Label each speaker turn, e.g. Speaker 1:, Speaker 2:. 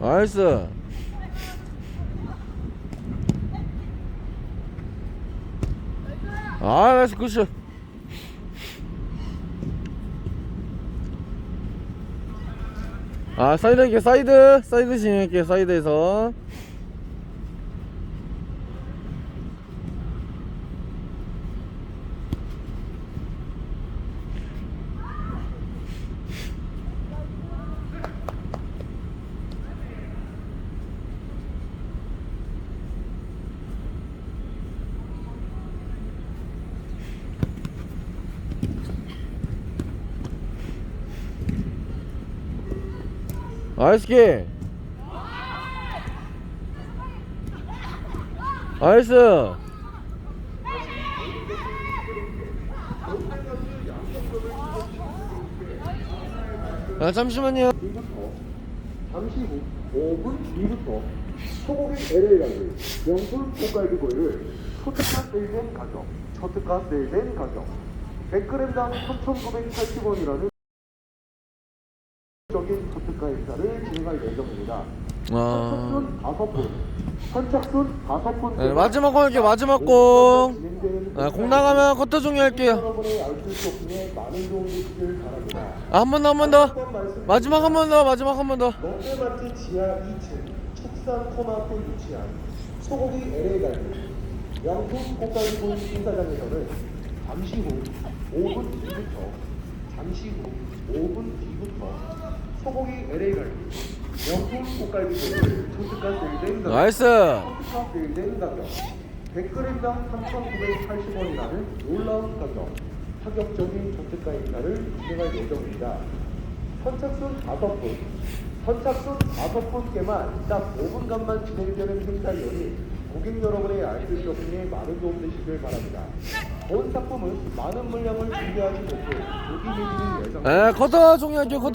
Speaker 1: 나이스. 아 나이스 굿샷. 아 사이드 할게 사이드. 사이드 진행할게 사이드에서 나이스 게 나이스. 아 잠시만요.
Speaker 2: 잠시 후 5분 뒤부터 소고기 LA라는 명품 꽃갈비구이를 초특가 세일된 가격, 초특가 세일된 가격. 100g당 3,980원이라는 적인 초특가 행사를 진행할 예정입니다.
Speaker 1: 아.
Speaker 2: 선착순 5분, 선착순 5분.
Speaker 1: 네, 마지막 공 할게요 마지막 공
Speaker 2: 진행되는
Speaker 1: 아, 공 나가면 커터 종료할게요.
Speaker 2: 여러분의 알뜰 쇼핑에 많은 도움 주시길 바랍니다.
Speaker 1: 아, 한 번 더 한 번 더. 마지막 한 번 더 마지막 한 번 더.
Speaker 2: 롯데마트 지하 2층 축산 코마트 위치한 소고기 LA갈비 명품 꽃갈비구이 신사장에서는 잠시 후 5분 뒤부터 잠시 후 5분 뒤부터 소고기 LA갈비 명품 꽃갈비구이를 초특가 세일된 가격
Speaker 1: 나이스
Speaker 2: 초특가 세일된 가격 100g당 3,980원이라는 놀라운 가격 파격적인 초특가 행사를 진행할 예정입니다. 선착순 5분, 선착순 5분께만 딱 5분간만 진행되는 행사이오니 고객 여러분의 알뜰 쇼핑에 많은 도움 되시길 바랍니다. 본 상품은 많은 물량을 준비하지 못해 고기 매진이 예정.
Speaker 1: 에 커터 종료할게요 커터